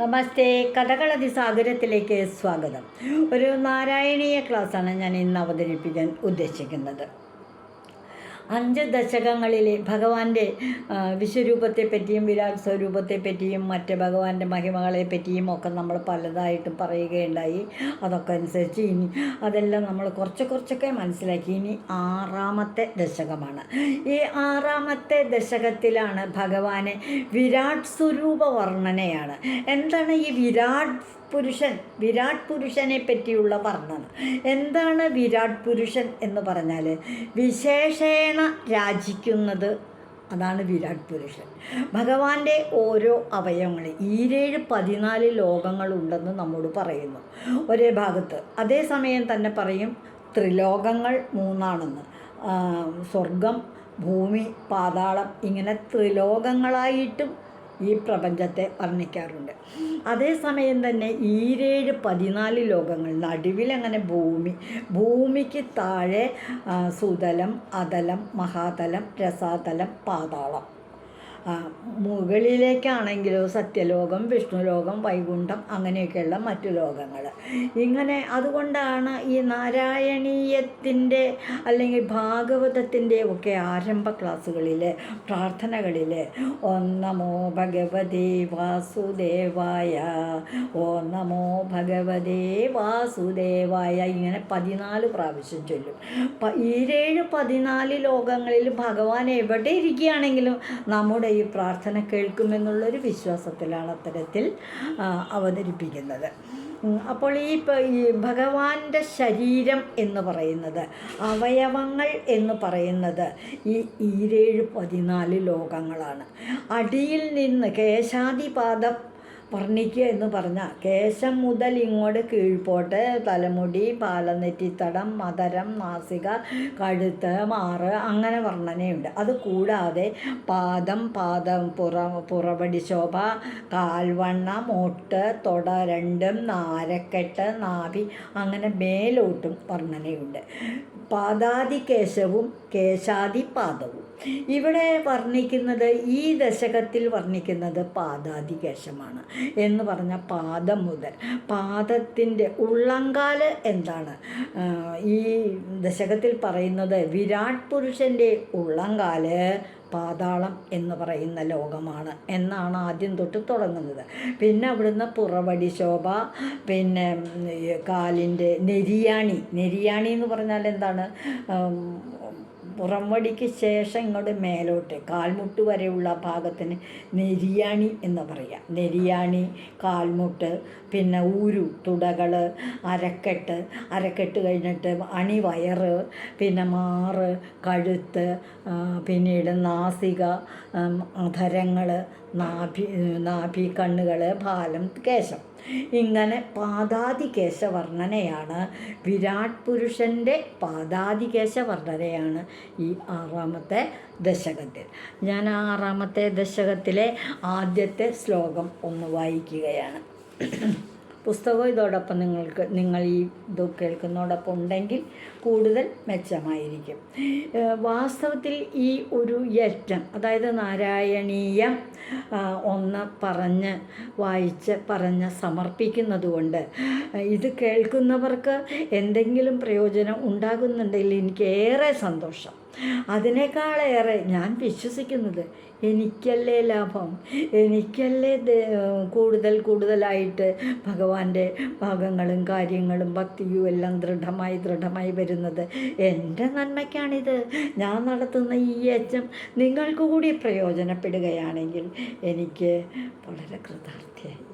നമസ്തേ കഥകളതി സാഗരത്തിലേക്ക് സ്വാഗതം. ഒരു നാരായണീയ ക്ലാസ്സാണ് ഞാൻ ഇന്ന് അവതരിപ്പിക്കാൻ ഉദ്ദേശിക്കുന്നത്. അഞ്ച് ദശകങ്ങളിലെ ഭഗവാന്റെ വിശ്വരൂപത്തെപ്പറ്റിയും വിശ്വരൂപത്തെ പറ്റിയും വിരാട് സ്വരൂപത്തെപ്പറ്റിയും മറ്റ് ഭഗവാന്റെ മഹിമകളെ പറ്റിയും ഒക്കെ നമ്മൾ പലതായിട്ട് പറയുകയുണ്ടായി. അതൊക്കെ അനുസരിച്ച് ഇനി അതെല്ലാം നമ്മൾ കുറച്ച് കുറച്ചൊക്കെ മനസ്സിലാക്കി. ഇനി ആറാമത്തെ ദശകമാണ്. ഈ ആറാമത്തെ ദശകത്തിലാണ് ഭഗവാനെ വിരാട് സ്വരൂപ വർണനയാണ്. എന്താണ് ഈ വിരാട് പുരുഷൻ വിരാട് പുരുഷനെ പറ്റിയുള്ള വർണന. എന്താണ് വിരാട് പുരുഷൻ എന്ന് പറഞ്ഞാൽ വിശേഷേണ രാജിക്കുന്നത് അതാണ് വിരാട് പുരുഷൻ. ഭഗവാന്റെ ഓരോ അവയവങ്ങൾ ഈരേഴ് പതിനാല് ലോകങ്ങളുണ്ടെന്ന് നമ്മോട് പറയുന്നു. ഒരേ ഭാഗത്ത്. അതേസമയം തന്നെ പറയും ത്രിലോകങ്ങൾ മൂന്നാണെന്ന്. സ്വർഗം ഭൂമി പാതാളം ഇങ്ങനെ ത്രിലോകങ്ങളായിട്ടും ഈ പ്രപഞ്ചത്തെ വർണിക്കാറുണ്ട്. അതേസമയം തന്നെ ഈരേഴ് പതിനാല് ലോകങ്ങൾ നടുവിൽ അങ്ങനെ ഭൂമി ഭൂമിക്ക് താഴെ സുതലം അതലം മഹാതലം രസാതലം പാതാളം. മുകളിലേക്കാണെങ്കിലോ സത്യലോകം വിഷ്ണുലോകം വൈകുണ്ഠം അങ്ങനെയൊക്കെയുള്ള മറ്റു ലോകങ്ങൾ ഇങ്ങനെ അതുകൊണ്ടാണ് ഈ നാരായണീയത്തിന്റെ അല്ലെങ്കിൽ ഭാഗവതത്തിന്റെ ഒക്കെ ആരംഭ ക്ലാസ്സുകളിൽ പ്രാർത്ഥനകളിൽ ഓം നമോ ഭഗവതേ വാസുദേവായ ഓം നമോ ഭഗവതേ വാസുദേവായ ഇങ്ങനെ പതിനാല് പ്രാവശ്യം ചൊല്ലും. ഈരേഴ് പതിനാല് ലോകങ്ങളിൽ ഭഗവാൻ എവിടെ ഇരിക്കുകയാണെങ്കിലും നമ്മുടെ ഈ പ്രാർത്ഥന കേൾക്കുമെന്നുള്ളൊരു വിശ്വാസത്തിലാണ് അത്തരത്തിൽ അവതരിപ്പിക്കുന്നത്. അപ്പോൾ ഈ ഭഗവാന്റെ ശരീരം എന്ന് പറയുന്നത് അവയവങ്ങൾ എന്ന് പറയുന്നത് ഈ ഈരേഴ് പതിനാല് ലോകങ്ങളാണ്. അടിയിൽ നിന്ന് കേശാദിപാദം വർണിക്കുക എന്ന് പറഞ്ഞാൽ കേശം മുതൽ ഇങ്ങോട്ട് കീഴ്പോട്ട് തലമുടി പാലനെറ്റിത്തടം മദരം നാസിക കഴുത്ത് മാറ് അങ്ങനെ വർണനയുണ്ട്. അത് കൂടാതെ പാദം പാദം പുറ പുറപടി ശോഭ കാൽവണ്ണ മൊട്ട് തൊട രണ്ടും നാരക്കെട്ട് നാഭി അങ്ങനെ മേലോട്ടും വർണനയുണ്ട്. പാദാതി കേശവും കേശാദി പാദവും ഇവിടെ വർണിക്കുന്നത് ഈ ദശകത്തിൽ വർണിക്കുന്നത് പാദാദികേശമാണ് എന്ന് പറഞ്ഞ പാദം മുതൽ. പാദത്തിന്റെ ഉള്ളങ്കാൽ എന്താണ്? ഈ ദശകത്തിൽ പറയുന്നത് വിരാട് പുരുഷന്റെ ഉള്ളങ്കാൽ പാതാളം എന്ന് പറയുന്ന ലോകമാണ് എന്നാണ് ആദ്യം തൊട്ട് തുടങ്ങുന്നത്. പിന്നെ അവിടുന്ന് പുറവടി ശോഭ പിന്നെ കാലിന്റെ നെരിയാണി. നെരിയാണി എന്ന് പറഞ്ഞാൽ എന്താണ്? പുറംവടിക്ക് ശേഷം ഇങ്ങോട്ട് മേലോട്ട് കാൽമുട്ട് വരെയുള്ള ഭാഗത്തിന് നെരിയാണി എന്ന് പറയാം. നെരിയാണി കാൽമുട്ട് പിന്നെ ഊരു തുടകൾ അരക്കെട്ട്. അരക്കെട്ട് കഴിഞ്ഞിട്ട് അണിവയറ് പിന്നെ മാറ് കഴുത്ത് പിന്നീട് നാസിക അധരങ്ങൾ നാഭി നാഭി കണ്ണുകൾ ഭാലം കേശം. ഇങ്ങനെ പാദാതികേശ വർണനയാണ് വിരാട് പുരുഷന്റെ പാദാതികേശ വർണനയാണ് ഈ ആറാമത്തെ ദശകത്തിൽ. ഞാൻ ആ ആറാമത്തെ ദശകത്തിലെ ആദ്യത്തെ ശ്ലോകം ഒന്ന് വായിക്കുകയാണ്. പുസ്തകം ഇതോടൊപ്പം നിങ്ങൾക്ക് നിങ്ങൾ ഈ ഇത് കേൾക്കുന്നതോടൊപ്പം ഉണ്ടെങ്കിൽ കൂടുതൽ മെച്ചമായിരിക്കും. വാസ്തവത്തിൽ ഈ ഒരു യജ്ഞം അതായത് നാരായണീയ ഒന്ന് പറഞ്ഞ് വായിച്ച് പറഞ്ഞ് സമർപ്പിക്കുന്നത് കൊണ്ട് ഇത് കേൾക്കുന്നവർക്ക് എന്തെങ്കിലും പ്രയോജനം ഉണ്ടാകുന്നുണ്ടെങ്കിൽ എനിക്ക് ഏറെ സന്തോഷം. അതിനേക്കാളേറെ ഞാൻ വിശ്വസിക്കുന്നത് എനിക്കല്ലേ ലാഭം? എനിക്കല്ലേ കൂടുതൽ കൂടുതലായിട്ട് ഭഗവാന്റെ ഭാഗങ്ങളും കാര്യങ്ങളും ഭക്തിയും എല്ലാം ദൃഢമായി ദൃഢമായി വരുന്നത്. എന്റെ നന്മയ്ക്കാണിത്. ഞാൻ നടത്തുന്ന ഈ യജ്ഞം നിങ്ങൾക്ക് കൂടി പ്രയോജനപ്പെടുകയാണെങ്കിൽ എനിക്ക് വളരെ കൃതാർത്ഥയായി.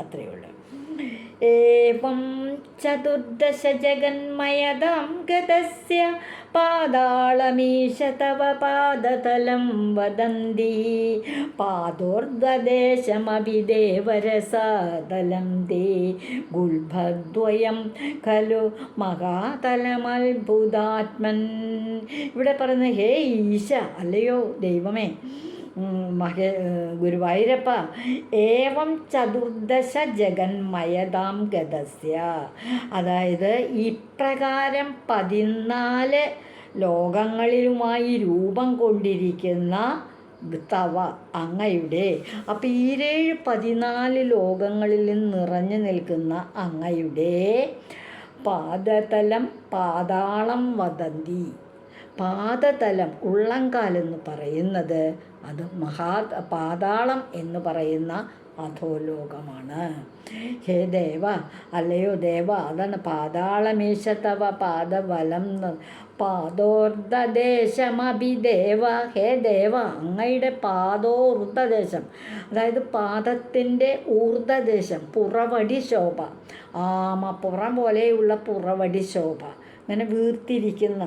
അത്രയേ ഉള്ളൂ. ഏവം ചതുർദശ गतस्य ഗതസ്യ പാതാളമീശ തവ പാദതലം വദന്തി പാദോർദ്വദേശമഭിദേവരസാതലം തേ ഗുൽഭദ്വയം ഖലു മഹാതലമത്ഭുതാത്മൻ ഇവിടെ പറയുന്നത് ഹേ ഈശ അല്ലയോ ദൈവമേ മഹേ ഗുരുവായൂരപ്പ ഏവം ചതുർദശ ജഗന്മയതാം ഗതസ്യ. അതായത് ഇപ്രകാരം പതിനാല് ലോകങ്ങളിലുമായി രൂപം കൊണ്ടിരിക്കുന്ന തവ അങ്ങയുടെ. അപ്പം ഈരേഴ് പതിനാല് ലോകങ്ങളിൽ നിറഞ്ഞു നിൽക്കുന്ന അങ്ങയുടെ പാദതലം പാതാളം വദന്തി. പാദതലം ഉള്ളംകാലെന്ന് പറയുന്നത് അത് മഹാ പാതാളം എന്ന് പറയുന്ന അധോലോകമാണ്. ഹേ ദേവ അല്ലയോ ദേവ അതാണ് പാതാളമീശത്തവ പാദവലം പാദോർദ്ധദേശമഭിദേവ ഹേ ദേവ അങ്ങയുടെ പാദോർദ്ധദേശം അതായത് പാദത്തിന്റെ ഊർദ്ധദേശം പുറവടി ശോഭ ആമ പുറം പോലെയുള്ള പുറവടി ശോഭ. ഇങ്ങനെ വീർത്തിരിക്കുന്ന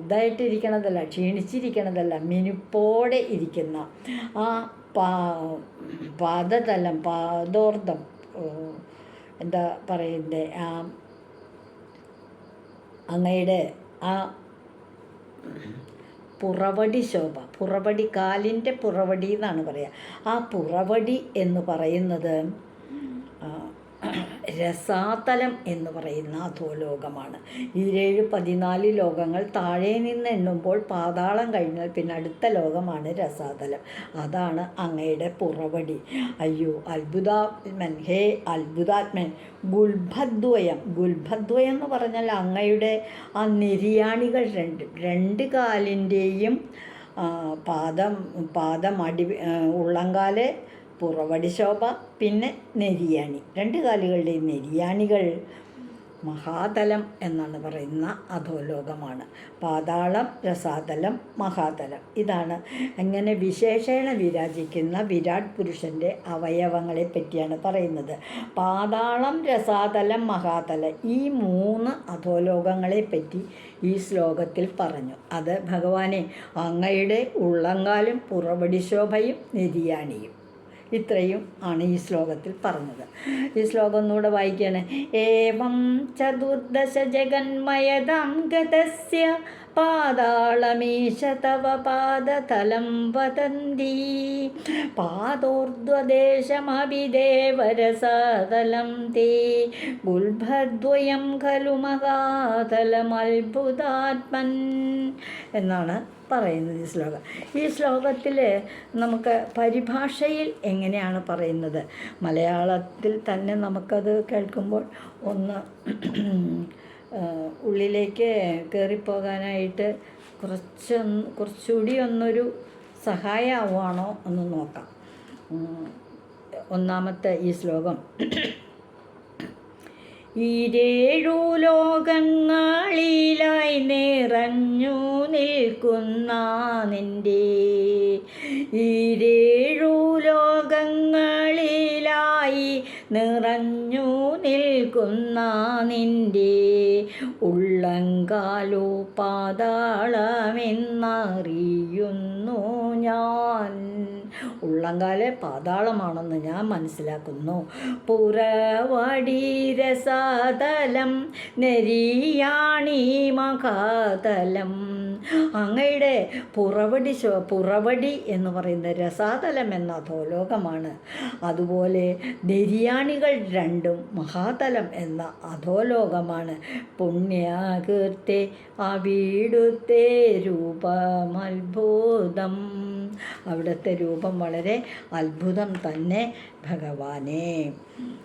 ഇതായിട്ടിരിക്കണതല്ല ക്ഷീണിച്ചിരിക്കണതല്ല മിനുപ്പോടെ ഇരിക്കുന്ന ആ പാ പാദതലം പാദോർദ്ധം എന്താ പറയണ്ടേ ആ അങ്ങയുടെ ആ പുറവടി ശോഭ പുറവടി കാലിന്റെ പുറവടി എന്നാണ് പറയുക. ആ പുറവടി എന്ന് പറയുന്നത് രസാതലം എന്ന് പറയുന്ന അധോലോകമാണ്. ഇരേഴ് പതിനാല് ലോകങ്ങൾ താഴെ നിന്ന് എണ്ണുമ്പോൾ പാതാളം കഴിഞ്ഞാൽ പിന്നെ അടുത്ത ലോകമാണ് രസാതലം. അതാണ് അങ്ങയുടെ പുറവടി. അയ്യോ അത്ഭുതാത്മൻ. ഹേ അത്ഭുതാത്മൻ. ഗുൽഭദ്വയം. ഗുൽഭദ്വയം എന്ന് പറഞ്ഞാൽ അങ്ങയുടെ ആ നിര്യാണികൾ രണ്ട്. രണ്ട് കാലിന്റെയും പാദം പാദം അടി ഉള്ളങ്കാൽ പുറവടി ശോഭ പിന്നെ നെരിയാണി. രണ്ട് കാലുകളുടെയും നെരിയാണികൾ മഹാതലം എന്നാണ് പറയുന്ന അധോലോകമാണ്. പാതാളം രസാതലം മഹാതലം. ഇതാണ് അങ്ങനെ വിശേഷേണ വിരാജിക്കുന്ന വിരാട് പുരുഷന്റെ അവയവങ്ങളെ പറ്റിയാണ് പറയുന്നത്. പാതാളം രസാതലം മഹാതലം ഈ മൂന്ന് അധോലോകങ്ങളെ പറ്റി ഈ ശ്ലോകത്തിൽ പറഞ്ഞു. അത് ഭഗവാനെ അങ്ങയുടെ ഉള്ളങ്കാലും പുറവടി ശോഭയും നെരിയാണിയും. ഇത്രയും ആണ് ഈ ശ്ലോകത്തിൽ പറഞ്ഞത്. ഈ ശ്ലോകം ഒന്നുകൂടെ വായിക്കുകയാണ് ഏവം ചതുർദശ ജഗന്മയതാം ഗതസ്യ പാതാളമീശ തവ പാദതലം വതന്തി. പാദോർധ്വദേശമഭിദേവരസതലം തേ. ഗുൽഭദ്വയം ഖലു മഹാതലമത്ഭുതാത്മൻ എന്നാണ് പറയുന്നത് ഈ ശ്ലോകം. ഈ ശ്ലോകത്തിൽ നമുക്ക് പരിഭാഷയിൽ എങ്ങനെയാണ് പറയുന്നത്? മലയാളത്തിൽ തന്നെ നമുക്കത് കേൾക്കുമ്പോൾ ഒന്ന് ഉള്ളിലേക്ക് കയറിപ്പോകാനായിട്ട് കുറച്ച് കുറച്ചുകൂടി ഒന്നൊരു സഹായമാവുകയാണോ എന്ന് നോക്കാം. ഒന്നാമത്തെ ഈ ശ്ലോകം. ഈരേഴു ലോകങ്ങളിലായി നിറഞ്ഞു നിൽക്കുന്ന നിന്റെ ഈരേഴു ലോകങ്ങളിലായി നിറഞ്ഞു നിൽക്കുന്ന നിന്റെ ഉള്ളങ്കാലോ പാതാളമെന്നറിയുന്നു ഞാൻ. ഉള്ളങ്കാലെ പാതാളമാണെന്ന് ഞാൻ മനസ്സിലാക്കുന്നു. പുറവടീരസാതലം നെരിയാണി മഹാതലം. അങ്ങയുടെ പുറവടി പുറവടി എന്ന് പറയുന്ന രസാതലം എന്ന അധോലോകമാണ്. അതുപോലെ നെരിയാണികൾ രണ്ടും മഹാതലം എന്ന അധോലോകമാണ്. പുണ്യാകീർത്തെ അവിടുത്തെ രൂപമത്ഭുതം. അവിടുത്തെ രൂപം വളരെ അത്ഭുതം തന്നെ ഭഗവാനെ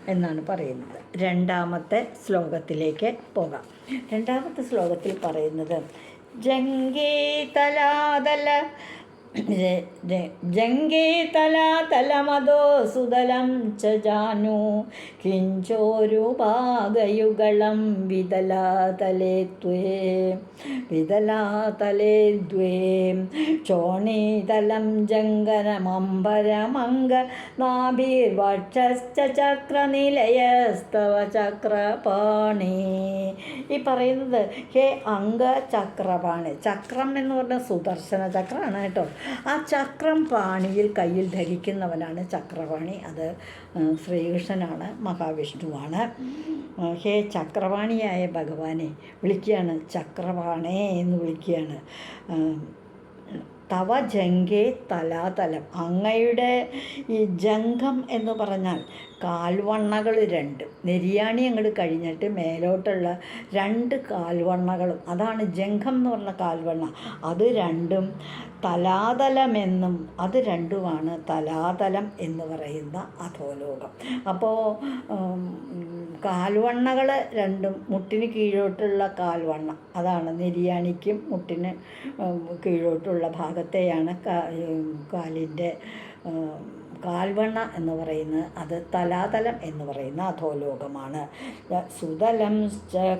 എന്നാണ് പറയുന്നത്. രണ്ടാമത്തെ ശ്ലോകത്തിലേക്ക് പോകാം. രണ്ടാമത്തെ ശ്ലോകത്തിൽ പറയുന്നത് ജംഗേ ജംഗേ തലാതലമതോ സുതലം ച ജാനു. കിഞ്ചോരുപാകയുഗളം വിതലാതലേ ത്വേ. വിതലാതലേ ദ്വേ. ചോണീതലം ജംഗനമംബരമംഗ നാഭിർവക്ഷശ്ച ചക്രനിലയസ്തവ ചക്രപാണി. ഈ പറയുന്നത് ഹേ അംഗ ചക്രപാണി ചക്രം എന്ന് പറഞ്ഞ സുദർശന ചക്രമാണ് കേട്ടോ. ആ ചക്രം പാണിയിൽ കയ്യിൽ ധരിക്കുന്നവനാണ് ചക്രപാണി. അത് ശ്രീകൃഷ്ണനാണ് മഹാവിഷ്ണുവാണ്. ഹേ ചക്രപാണിയായ ഭഗവാനെ വിളിക്കുകയാണ് ചക്രപാണേ എന്ന് വിളിക്കുകയാണ്. തവ ജംഗേ തലാതലം. അങ്ങയുടെ ഈ ജംഗം എന്ന് പറഞ്ഞാൽ കാൽവണ്ണകൾ രണ്ട്. നെരിയാണി അങ്ങോട്ട് കഴിഞ്ഞിട്ട് മേലോട്ടുള്ള രണ്ട് കാൽവണ്ണകളും. അതാണ് ജംഗം എന്ന് പറഞ്ഞ കാൽവണ്ണ. അത് രണ്ടും തലാതലമെന്നും അത് രണ്ടുമാണ് തലാതലം എന്ന് പറയുന്ന അധോലോകം. അപ്പോൾ കാൽവണ്ണകൾ രണ്ടും മുട്ടിന് കീഴോട്ടുള്ള കാൽവണ്ണ. അതാണ് നിര്യാണിക്കും മുട്ടിന് കീഴോട്ടുള്ള ഭാഗത്തെയാണ് കാലിന്റെ കാൽവണ്ണ എന്ന് പറയുന്നത്. അത് തലാതലം എന്ന് പറയുന്ന അധോലോകമാണ്. സുതലം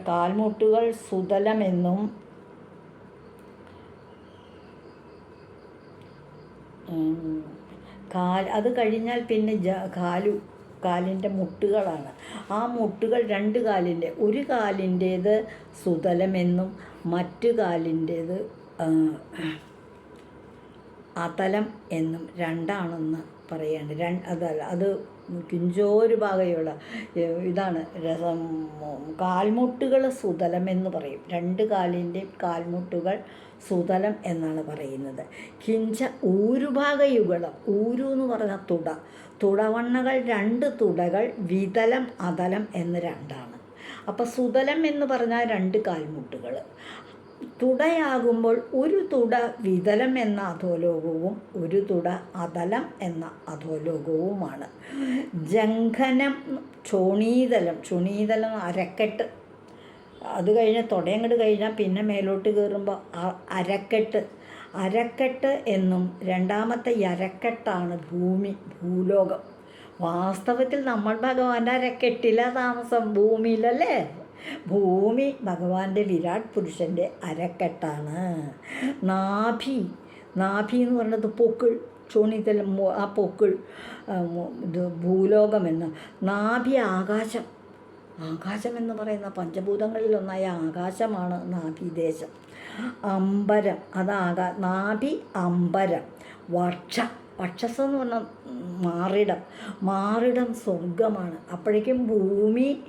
കാൽമുട്ടുകൾ സുതലമെന്നും കാൽ അത് കഴിഞ്ഞാൽ പിന്നെ ജ കാലു കാലിന്റെ മുട്ടുകളാണ്. ആ മുട്ടുകൾ രണ്ട് കാലിന്റെ ഒരു കാലിന്റേത് സുതലമെന്നും മറ്റു കാലിന്റേത് അതലം എന്നും രണ്ടാണെന്ന് പറയാണ് രണ്ട് അതല്ല അത് കിഞ്ചോരു ഭാഗയുള്ള ഇതാണ് രസം. കാൽമുട്ടുകൾ സുതലം എന്ന് പറയും. രണ്ട് കാലിന്റെ കാൽമുട്ടുകൾ സുതലം എന്നാണ് പറയുന്നത്. കിഞ്ച ഊരുഭാഗയുഗളം ഊരു എന്ന് പറഞ്ഞാൽ തുട. തുടവണ്ണകൾ രണ്ട് തുടകൾ വിതലം അതലം എന്ന് രണ്ടാണ്. അപ്പോൾ സുതലം എന്ന് പറഞ്ഞാൽ രണ്ട് കാൽമുട്ടുകൾ. തുടയാകുമ്പോൾ ഒരു തുട വിതലം എന്ന അധോലോകവും ഒരു തുട അതലം എന്ന അധോലോകവുമാണ്. ജംഘനം ചോണീതലം ചുണീതലം അരക്കെട്ട്. അത് കഴിഞ്ഞ് തുടയങ്ങട് കഴിഞ്ഞാൽ പിന്നെ മേലോട്ട് കയറുമ്പോൾ അരക്കെട്ട് അരക്കെട്ട് എന്നും രണ്ടാമത്തെ അരക്കെട്ടാണ് ഭൂമി ഭൂലോകം. വാസ്തവത്തിൽ നമ്മൾ ഭഗവാന്റെ അരക്കെട്ടില താമസം ഭൂമിയിലല്ലേ? ഭൂമി ഭഗവാന്റെ വിരാട് പുരുഷന്റെ അരക്കെട്ടാണ്. നാഭി നാഭി എന്ന് പറയുന്നത് പൊക്കിൾ ചോണിത്തലം ആ പൊക്കിൾ ഇത് ഭൂലോകമെന്ന് നാഭി ആകാശം. ആകാശം എന്ന് പറയുന്ന പഞ്ചഭൂതങ്ങളിലൊന്നായ ആകാശമാണ് നാഭിദേശം അമ്പരം. അതാകാ നാഭി അമ്പരം. വർഷ പക്ഷസ് എന്ന് പറഞ്ഞാൽ മാറിടം. മാറിടം സ്വർഗമാണ് അപ്പോഴേക്കും ഭൂമി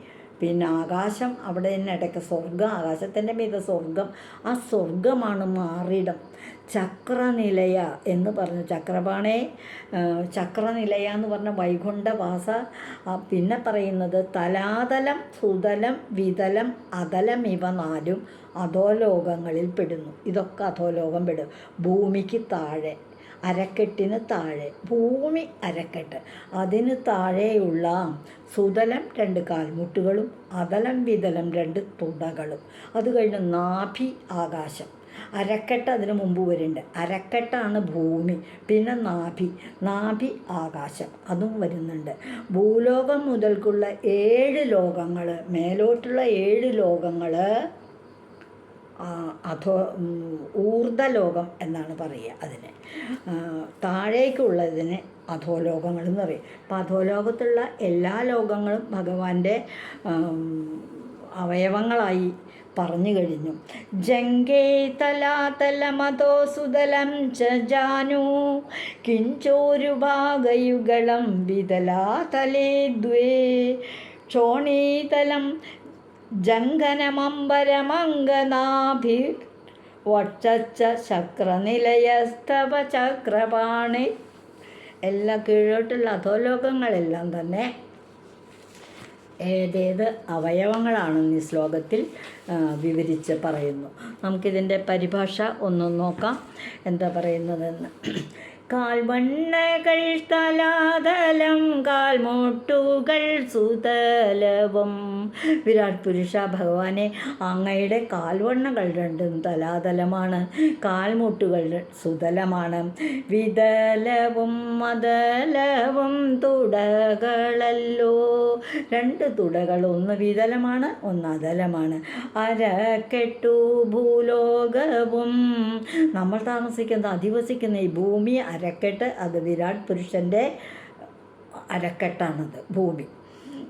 പിന്നെ ആകാശം അവിടെ തന്നെ ഇടയ്ക്ക് സ്വർഗം ആകാശത്തിന്റെ മീത സ്വർഗം ആ സ്വർഗമാണ് മാറിടം. ചക്രനിലയ എന്ന് പറഞ്ഞു. ചക്രപാണേ ചക്രനിലയ എന്ന് പറഞ്ഞ വൈകുണ്ഠവാസ പിന്നെ പറയുന്നത് തലാതലം സുതലം വിതലം അതലം ഇവ നാലും അധോലോകങ്ങളിൽ പെടുന്നു. ഇതൊക്കെ അധോലോകം പെടും. ഭൂമിക്ക് താഴെ അരക്കെട്ടിന് താഴെ. ഭൂമി അരക്കെട്ട്. അതിന് താഴെയുള്ള സുതലം രണ്ട് കാൽമുട്ടുകളും അതലം വിതലം രണ്ട് തുടകളും. അത് കഴിഞ്ഞ് നാഭി ആകാശം. അരക്കെട്ട് അതിന് മുമ്പ് വരുന്നുണ്ട് അരക്കെട്ടാണ് ഭൂമി പിന്നെ നാഭി. നാഭി ആകാശം അതും വരുന്നുണ്ട്. ഭൂലോകം മുതൽക്കുള്ള ഏഴ് ലോകങ്ങൾ മേലോട്ടുള്ള ഏഴ് ലോകങ്ങൾ അധോ ഊർദ്ധലോകം എന്നാണ് പറയുക അതിന്. താഴേക്കുള്ളതിന് അധോലോകങ്ങൾ എന്ന് പറയും. അപ്പം അധോലോകത്തുള്ള എല്ലാ ലോകങ്ങളും ഭഗവാന്റെ അവയവങ്ങളായി പറഞ്ഞു കഴിഞ്ഞു. ജംഗേ തലാതലമതോ സുതലം ച ജാനു. കിഞ്ചോരുഭാഗയുഗളം വിതലാതലേ ദ്വേ. ക്ഷോണീതലം ജംഗനമംബരമംഗനാഭി വക്ഷച്ച ചക്രനിലയസ്തവ ചക്രപാണി എല്ലാ കീഴോട്ടുള്ള അധോലോകങ്ങളെല്ലാം തന്നെ ഏതേത് അവയവങ്ങളാണെന്ന് ഈ ശ്ലോകത്തിൽ വിവരിച്ച് പറയുന്നു. നമുക്കിതിന്റെ പരിഭാഷ ഒന്ന് നോക്കാം. എന്താ പറയുന്നതെന്ന്? കാൽവണ്ണകൾ തലാതലം കാൽമോട്ടുകൾ സുതലവും. വിരാട് പുരുഷ ഭഗവാനെ അങ്ങയുടെ കാൽവണ്ണകൾ രണ്ടും തലാതലമാണ് കാൽമുട്ടുകൾ സുതലമാണ്. വിതലവും മതലവും തുടകളല്ലോ. രണ്ട് തുടകൾ ഒന്ന് വിതലമാണ് ഒന്ന് അതലമാണ്. അരക്കെട്ടു ഭൂലോകവും. നമ്മൾ താമസിക്കുന്ന അധിവസിക്കുന്ന ഈ ഭൂമി അരക്കെട്ട് അത് വിരാട് പുരുഷന്റെ അരക്കെട്ടാണത് ഭൂമി.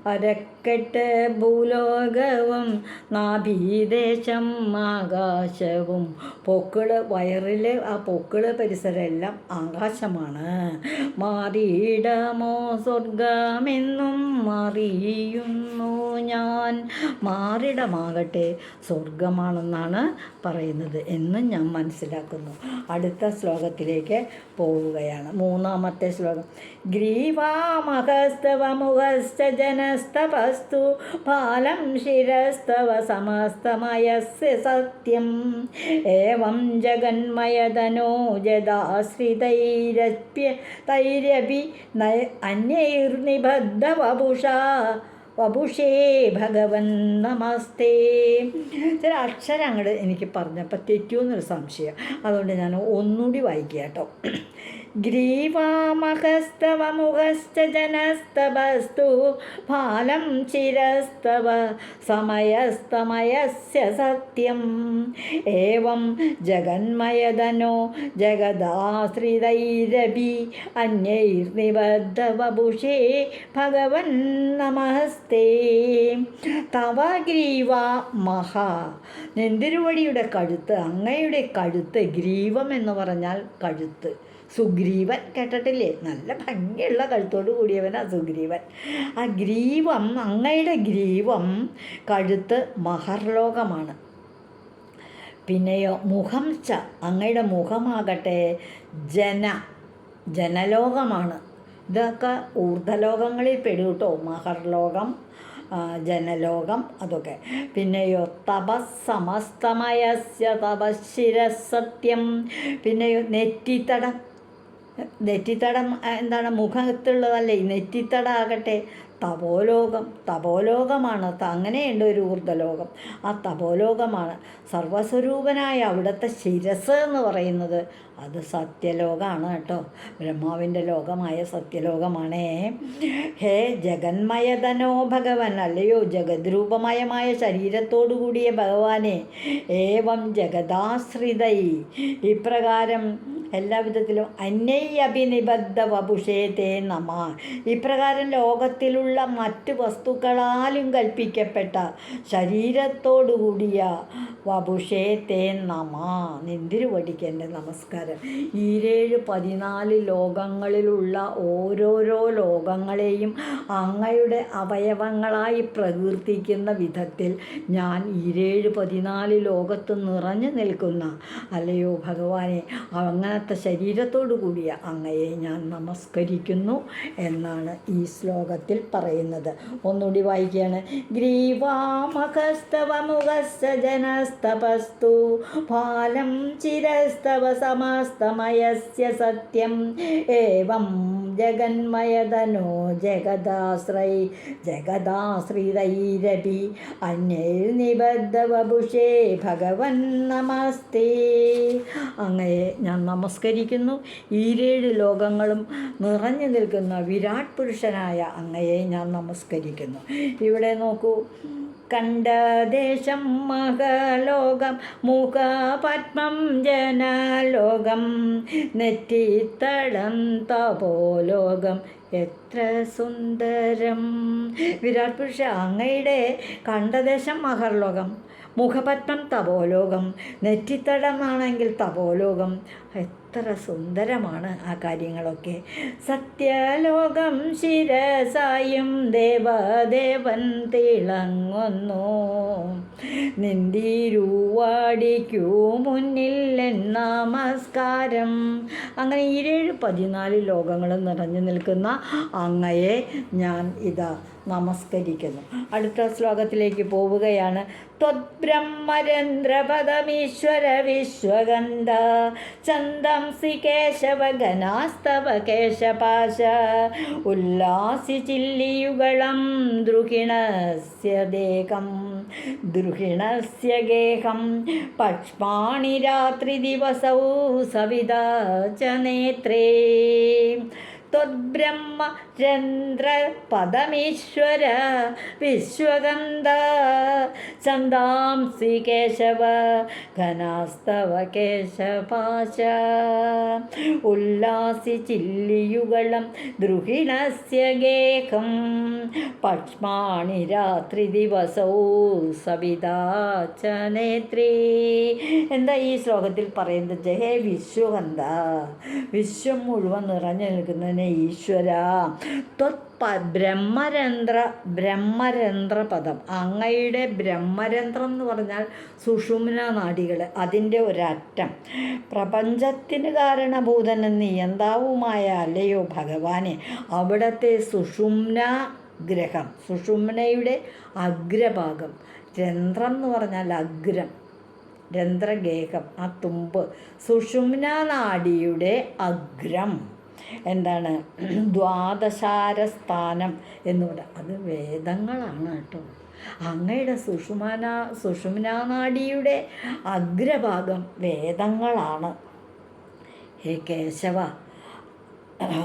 അരക്കെട്ട് ഭൂലോകവും നാഭീദേശം ആകാശവും. പൊക്കിൾ വയറിൽ ആ പൊക്കിൾ പരിസരമെല്ലാം ആകാശമാണ്. മാറിയിടമോ സ്വർഗമെന്നും അറിയുന്നു ഞാൻ. മാറിടമാകട്ടെ സ്വർഗമാണെന്നാണ് പറയുന്നത് എന്നും ഞാൻ മനസ്സിലാക്കുന്നു. അടുത്ത ശ്ലോകത്തിലേക്ക് പോവുകയാണ്. മൂന്നാമത്തെ ശ്ലോകം. ഗ്രീവാമഹസ്തവമുഖശ്ച ജനസ്തപസ്തു പാലം ശിരസ്തവ സമസ്തമയസ്യ സത്യം. ഏവം ജഗന്മയതനോജദാശ്രിതൈരപ്യ തൈരഭി തൈരപി നയ അന്യൈർനിബദ്ധവപുഷാ വപുഷേ ഭഗവൻ നമസ്തേ. ചില അക്ഷരങ്ങൾ എനിക്ക് പറഞ്ഞപ്പോൾ തെറ്റുമെന്നൊരു സംശയം. അതുകൊണ്ട് ഞാൻ ഒന്നുകൂടി വായിക്കുക കേട്ടോ. ജനസ്തവസ്തു ഫാലം ചിരസ്തവ സമയസ്തമയസ്യ സത്യം. ഏവം ജഗന്മയതനോ ജഗദാശ്രിതൈരപി അന്യൈർനിബദ്ധവപുഷേ ഭഗവൻ നമസ്തേ. തവ ഗ്രീവ മഹാ. നെന്തിരുവടിയുടെ കഴുത്ത് അങ്ങയുടെ കഴുത്ത് ഗ്രീവം എന്ന് പറഞ്ഞാൽ കഴുത്ത്. സുഗ്രീവൻ കേട്ടിട്ടില്ലേ? നല്ല ഭംഗിയുള്ള കഴുത്തോട് കൂടിയവനാണ് സുഗ്രീവൻ. ആ ഗ്രീവം അങ്ങയുടെ ഗ്രീവം കഴുത്ത് മഹർലോകമാണ്. പിന്നെയോ മുഖം ച അങ്ങയുടെ മുഖമാകട്ടെ ജന ജനലോകമാണ്. ഇതൊക്കെ ഊർധലോകങ്ങളിൽ പെടും കേട്ടോ മഹർലോകം ജനലോകം അതൊക്കെ. പിന്നെയോ തപസ്സമസ്തമയസ്യ തപശിരസത്യം പിന്നെയോ നെറ്റിത്തടം. നെറ്റിത്തടം എന്താണ് മുഖത്തുള്ളതല്ലേ? ഈ നെറ്റിത്തട ആകട്ടെ തപോലോകം തപോലോകമാണ്. അങ്ങനെയുണ്ട് ഒരു ഊർദ്ധലോകം ആ തപോലോകമാണ് സർവസ്വരൂപനായ അവിടുത്തെ ശിരസ് എന്ന് പറയുന്നത്. അത് സത്യലോകമാണ് കേട്ടോ. ബ്രഹ്മാവിന്റെ ലോകമായ സത്യലോകമാണേ. ഹേ ജഗന്മയതനോ ഭഗവൻ. അല്ലയോ ജഗദ്രൂപമയമായ ശരീരത്തോടു കൂടിയ ഭഗവാനെ. ഏവം ജഗദാശ്രിതൈ. ഇപ്രകാരം എല്ലാവിധത്തിലും അന്യൈ അഭിനിബദ്ധ വപുഷേ തേ നമ. ഇപ്രകാരം ലോകത്തിലുള്ള മറ്റ് വസ്തുക്കളാലും കൽപ്പിക്കപ്പെട്ട ശരീരത്തോടു കൂടിയ വപുഷേ തേ നമ. നിന്തിരുവടിക്ക് എന്റെ നമസ്കാരം. ഈരേഴ് പതിനാല് ലോകങ്ങളിലുള്ള ഓരോരോ ലോകങ്ങളെയും അങ്ങയുടെ അവയവങ്ങളായി പ്രകീർത്തിക്കുന്ന വിധത്തിൽ ഞാൻ ഈരേഴ് പതിനാല് ലോകത്ത് നിറഞ്ഞു നിൽക്കുന്ന അല്ലയോ ഭഗവാനെ അങ്ങനത്തെ ശരീരത്തോടു കൂടിയ അങ്ങയെ ഞാൻ നമസ്കരിക്കുന്നു എന്നാണ് ഈ ശ്ലോകത്തിൽ പറയുന്നത്. ഒന്നുകൂടി വായിക്കുകയാണ്. ഗ്രീവാമഹസ്തവമുഖസ്സ ജനസ്തപസ്തു ഫാലം ചിരസ്തവ സമസ്തമയസ്യ സത്യം. ഏവം ജഗന്മയതനോ ജഗദാശ്രൈ ജഗദാശ്രിതൈരപി. അന്യൈർനിബദ്ധവപുഷേ ഭഗവൻ നമസ്തേ. അങ്ങയെ ഞാൻ നമസ്കരിക്കുന്നു. ഈരേഴ് ലോകങ്ങളും നിറഞ്ഞു നിൽക്കുന്ന വിരാട് പുരുഷനായ അങ്ങയെ ഞാൻ നമസ്കരിക്കുന്നു. ഇവിടെ നോക്കൂ. കണ്ടദേശം മഹലോകം മുഖപത്മം ജനലോകം നെറ്റിത്തളം തപോലോകം. എത്ര സുന്ദരം. വിരാട് പുരുഷ അങ്ങയുടെ കണ്ടദേശം മഹർലോകം മുഖപത്മം തപോലോകം നെറ്റിത്തടമാണെങ്കിൽ തപോലോകം. എത്ര സുന്ദരമാണ് ആ കാര്യങ്ങളൊക്കെ. സത്യലോകം ശിരസായും ദേവദേവൻ തിളങ്ങുന്നു. നിന്തിരുവാടിക്കൂ മുന്നിൽ നമസ്കാരം. അങ്ങനെ ഏഴ് പതിനാല് ലോകങ്ങളും നിറഞ്ഞു നിൽക്കുന്ന അങ്ങയെ ഞാൻ ഇതാ നമസ്കരിക്കുന്നു. അടുത്ത ശ്ലോകത്തിലേക്ക് പോവുകയാണ്. ത്വദ്ബ്രഹ്മരന്ധ്രപദമീശ്വര വിശ്വഗന്ധ ചന്ദംസി കേശവഗനാസ്തവ കേശപാശ ഉല്ലാസി ചില്ലിയുഗളം ദ്രുഹിണസ്യ ദേഹം ദ്രുഹിണസ്യ ഗേഹം പക്ഷ്പാണി രാത്രി ദിവസവും സവിതാ ച നേത്രേ ത്വദ്ബ്രഹ്മ ചന്ദ്ര പദമീശ്വര വിശ്വഗന്ധ ചന്ദാംസി കേശവ ഘനാസ്തവ കേശപാശ. ഉല്ലാസി ചില്ലിയുകളം ദ്രുഹിണസ്യ ഗേഹം. പക്ഷ്മാണി രാത്രി ദിവസവും സവിതാച്ച നേത്രി. എന്താ ഈ ശ്ലോകത്തിൽ പറയുന്നത്? ജയ വിശ്വഗന്ധ. വിശ്വം മുഴുവൻ നിറഞ്ഞു നിൽക്കുന്നതിനെ ഈശ്വര. ബ്രഹ്മരന്ധ്ര ബ്രഹ്മരന്ധ്ര പദം അങ്ങയുടെ ബ്രഹ്മരന്ധ്രം എന്ന് പറഞ്ഞാൽ സുഷുമ്ന നാടികൾ അതിന്റെ ഒരറ്റം. പ്രപഞ്ചത്തിന് കാരണഭൂതൻ നിയന്താവുമായ അല്ലയോ ഭഗവാനെ? അവിടത്തെ സുഷുമ്ന ഗ്രഹം സുഷുമ്നയുടെ അഗ്രഭാഗം. രന്ധ്രം എന്ന് പറഞ്ഞാൽ അഗ്രം രന്ധ്രഗേഹം ആ തുമ്പ്. സുഷുമ്ന നാടിയുടെ അഗ്രം. എന്താണ്? ദ്വാദശാരസ്ഥാനം എന്ന് പറയുക അത് വേദങ്ങളാണ് കേട്ടോ. അങ്ങയുടെ സുഷുമാന സുഷുമനാനാടിയുടെ അഗ്രഭാഗം വേദങ്ങളാണ്. ഹേ കേശവ.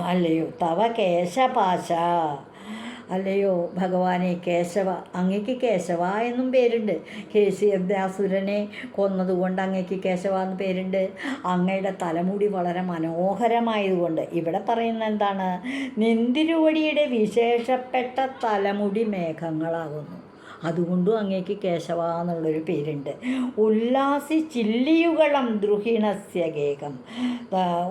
അല്ലയോ തവ കേശപാശ. അല്ലയോ ഭഗവാനെ കേശവ അങ്ങയ്ക്ക് കേശവ എന്നും പേരുണ്ട്. കേശി അസുരനെ കൊന്നതുകൊണ്ട് അങ്ങയ്ക്ക് കേശവ എന്ന് പേരുണ്ട്. അങ്ങയുടെ തലമുടി വളരെ മനോഹരമായതുകൊണ്ട് ഇവിടെ പറയുന്ന എന്താണ്? നിന്തിരുവടിയുടെ വിശേഷപ്പെട്ട തലമുടി മേഘങ്ങളാകുന്നു. അതുകൊണ്ടും അങ്ങേക്ക് കേശവ എന്നുള്ളൊരു പേരുണ്ട്. ഉല്ലാസി ചില്ലിയുകളം ദ്രുഹിണസ്യ ഗേഹം.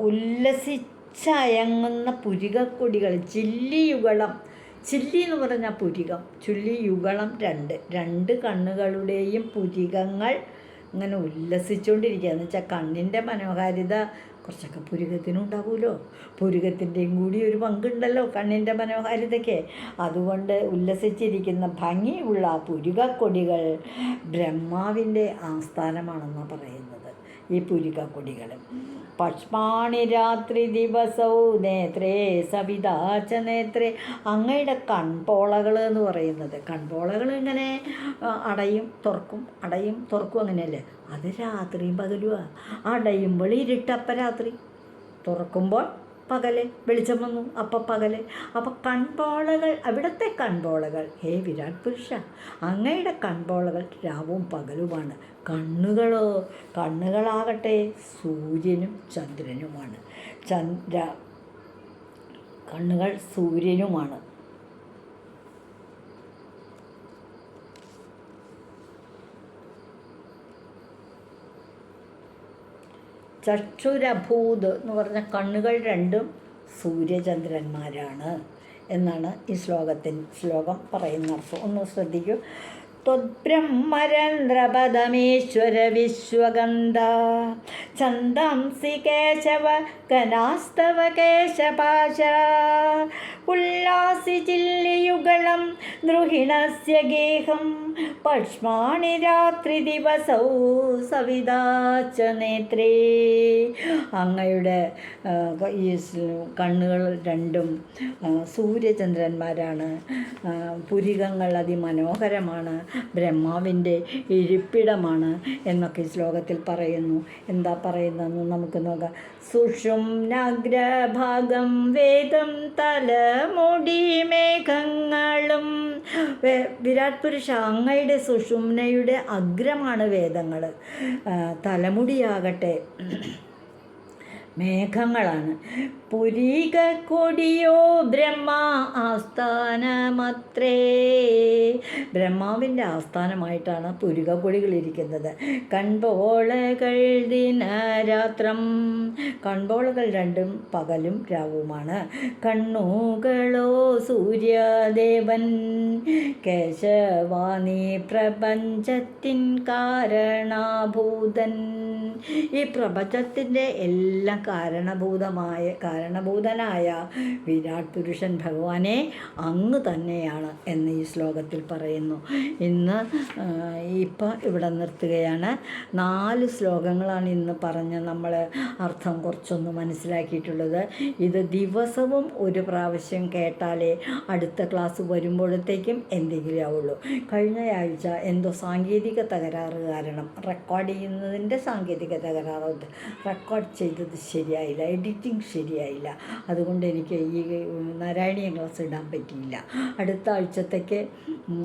ഉല്ലസിച്ചയങ്ങുന്ന പുരികക്കൊടികൾ ചില്ലിയുകളം ചില്ലി എന്ന് പറഞ്ഞാൽ പുരികം. ചുല്ലി യുഗളം രണ്ട്. രണ്ട് കണ്ണുകളുടെയും പുരികങ്ങൾ ഇങ്ങനെ ഉല്ലസിച്ചുകൊണ്ടിരിക്കുക എന്ന് വെച്ചാൽ കണ്ണിന്റെ മനോഹാരിത കുറച്ചൊക്കെ പുരികത്തിനും ഉണ്ടാവുമല്ലോ പുരുകത്തിന്റെയും കൂടി ഒരു പങ്കുണ്ടല്ലോ കണ്ണിന്റെ മനോഹാരിതയ്ക്ക്. അതുകൊണ്ട് ഉല്ലസിച്ചിരിക്കുന്ന ഭംഗിയുള്ള പുരുകക്കൊടികൾ ബ്രഹ്മാവിന്റെ ആസ്ഥാനമാണെന്നാണ് പറയുന്നത്. ഈ പുരികക്കൊടികൾ പക്ഷ്മാണി രാത്രി ദിവസവും നേത്രേ സവിതാച്ച നേത്രേ. അങ്ങയുടെ കൺപോളകൾ എന്ന് പറയുന്നത്. കൺപോളകൾ ഇങ്ങനെ അടയും തുറക്കും അടയും തുറക്കും അങ്ങനെയല്ലേ? അത് രാത്രിയും പകലുമാണ് അടയുമ്പോൾ ഇരുട്ടപ്പ രാത്രി. തുറക്കുമ്പോൾ പകൽ വെളിച്ചം വന്നു. അപ്പം പകൽ. അപ്പം കൺപോളകൾ അവിടുത്തെ കൺപോളകൾ. ഹേ വിരാട് പുരുഷ അങ്ങയുടെ കൺപോളകൾ രാവും പകലുമാണ്. കണ്ണുകളോ കണ്ണുകളാകട്ടെ സൂര്യനും ചന്ദ്രനുമാണ്. ചന്ദ്ര കണ്ണുകൾ സൂര്യനുമാണ്. ചക്ഷുരഭൂത് എന്ന് പറഞ്ഞ കണ്ണുകൾ രണ്ടും സൂര്യചന്ദ്രന്മാരാണ് എന്നാണ് ഈ ശ്ലോകത്തിൻ ശ്ലോകം പറയുന്ന അർത്ഥം ഒന്ന് ശ്രദ്ധിക്കൂ त्वद्ब्रह्मरन्ध्रपदमेश्वर विश्वगन्धा छन्दांसि केशव गणास्तव केशपाश ഉല്ലാസിജില്ലയുഗളം നൃഹിണസ്യ ഗേഹം. പക്ഷ്മാണി രാത്രി ദിവസൗ സവിതാച്ച നേത്രേ. അങ്ങയുടെ ഈ കണ്ണുകൾ രണ്ടും സൂര്യചന്ദ്രന്മാരാണ്. പുരികങ്ങൾ അതിമനോഹരമാണ്. ബ്രഹ്മാവിന്റെ ഇരിപ്പിടമാണ് എന്നൊക്കെ ഈ ശ്ലോകത്തിൽ പറയുന്നു. എന്താ പറയുന്നതെന്ന് നമുക്ക് നോക്കാം. സുഷും നഗ്രഭാഗം വേദം തല മേഘങ്ങളും. വിരാട് പുരുഷ അങ്ങയുടെ സുഷുമ്നയുടെ അഗ്രമാണ് വേദങ്ങൾ തലമുടിയാകട്ടെ മേഘങ്ങളാണ്. പുരീക കൊടിയോ ബ്രഹ്മ ആസ്ഥാനമത്രേ. ബ്രഹ്മാവിന്റെ ആസ്ഥാനമായിട്ടാണ് പുരിക കൊടികളിരിക്കുന്നത് കൺപോളകൾ ദിനരാത്രം. കൺപോളകൾ രണ്ടും പകലും രാവുമാണ്. കണ്ണുകളോ സൂര്യദേവൻ. കേശവാണി പ്രപഞ്ചത്തിൻ കാരണഭൂതൻ. ഈ പ്രപഞ്ചത്തിന്റെ എല്ലാം കാരണഭൂതമായ കാരണഭൂതനായ വിരാട് പുരുഷൻ ഭഗവാനെ അങ്ങ് തന്നെയാണ് എന്ന് ഈ ശ്ലോകത്തിൽ പറയുന്നു. ഇന്ന് ഇപ്പം ഇവിടെ നിർത്തുകയാണ്. നാല് ശ്ലോകങ്ങളാണ് ഇന്ന് പറഞ്ഞ് നമ്മൾ അർത്ഥം കുറച്ചൊന്ന് മനസ്സിലാക്കിയിട്ടുള്ളത്. ഇത് ദിവസവും ഒരു പ്രാവശ്യം കേട്ടാലേ അടുത്ത ക്ലാസ് വരുമ്പോഴത്തേക്കും എന്തെങ്കിലും ആവുള്ളൂ. കഴിഞ്ഞയാഴ്ച എന്തോ സാങ്കേതിക തകരാറ് കാരണം റെക്കോർഡ് ചെയ്യുന്നതിന്റെ സാങ്കേതിക തകരാറ്. റെക്കോർഡ് ചെയ്തത് ശരിയായില്ല എഡിറ്റിംഗ് ശരിയായില്ല അതുകൊണ്ട് എനിക്ക് ഈ നാരായണീയ ക്ലാസ് ഇടാൻ പറ്റിയില്ല. അടുത്ത ആഴ്ചത്തേക്ക്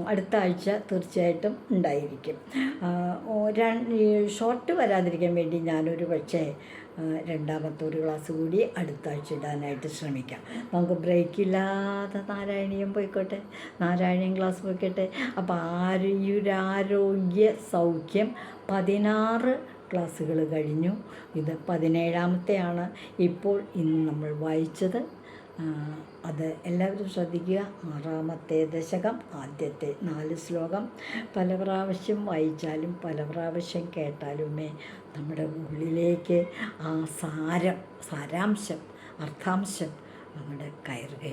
അടുത്ത ആഴ്ച തീർച്ചയായിട്ടും ഉണ്ടായിരിക്കും. ഷോർട്ട് വരാതിരിക്കാൻ വേണ്ടി ഞാനൊരു പക്ഷേ രണ്ടാമത്തെ ഒരു ക്ലാസ് കൂടി അടുത്ത ആഴ്ച ഇടാനായിട്ട് ശ്രമിക്കാം. നമുക്ക് ബ്രേക്ക് ഇല്ലാതെ നാരായണീയം പോയിക്കോട്ടെ. നാരായണീയം ക്ലാസ് പോയിക്കോട്ടെ. അപ്പോൾ ആരോഗ്യ സൗഖ്യം പതിനാറ് ക്ലാസ്സുകൾ കഴിഞ്ഞു. ഇത് പതിനേഴാമത്തെയാണ് ഇപ്പോൾ ഇന്ന് നമ്മൾ വായിച്ചത്. അത് എല്ലാവരും ശ്രദ്ധിക്കുക. ആറാമത്തെ ദശകം ആദ്യത്തെ നാല് ശ്ലോകം. പല പ്രാവശ്യം വായിച്ചാലും പല പ്രാവശ്യം കേട്ടാലുമേ നമ്മുടെ ഉള്ളിലേക്ക് ആ സാരം സാരാംശം അർത്ഥാംശം നമ്മുടെ കയറുകയുള്ളൂ.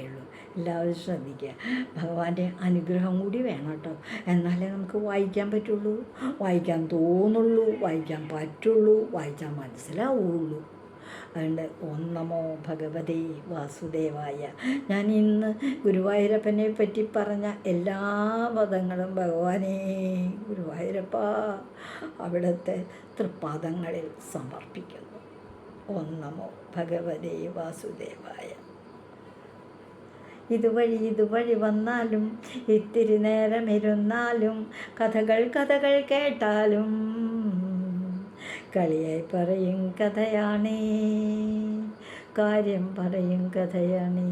എല്ലാവരും ശ്രദ്ധിക്കുക. ഭഗവാന്റെ അനുഗ്രഹം കൂടി വേണം കേട്ടോ. എന്നാലേ നമുക്ക് വായിക്കാൻ പറ്റുള്ളൂ. വായിക്കാൻ തോന്നുള്ളൂ. വായിക്കാൻ പറ്റുള്ളൂ. വായിക്കാൻ മനസ്സിലാവുള്ളൂ. അതുകൊണ്ട് ഓം നമോ ഭഗവതേ വാസുദേവായ. ഞാൻ ഇന്ന് ഗുരുവായൂരപ്പനെ പറ്റി പറഞ്ഞ എല്ലാ പദങ്ങളും ഭഗവാനേ ഗുരുവായൂരപ്പ അവിടുത്തെ തൃപ്പാദങ്ങളിൽ സമർപ്പിക്കുന്നു. ഓം നമോ ഭഗവതേ വാസുദേവായ. ഇതുവഴി ഇതുവഴി വന്നാലും ഇത്തിരി നേരം ഇരുന്നാലും കഥകൾ കഥകൾ കേട്ടാലും കളിയായി പറയും കഥയാണേ കാര്യം പറയും കഥയാണേ.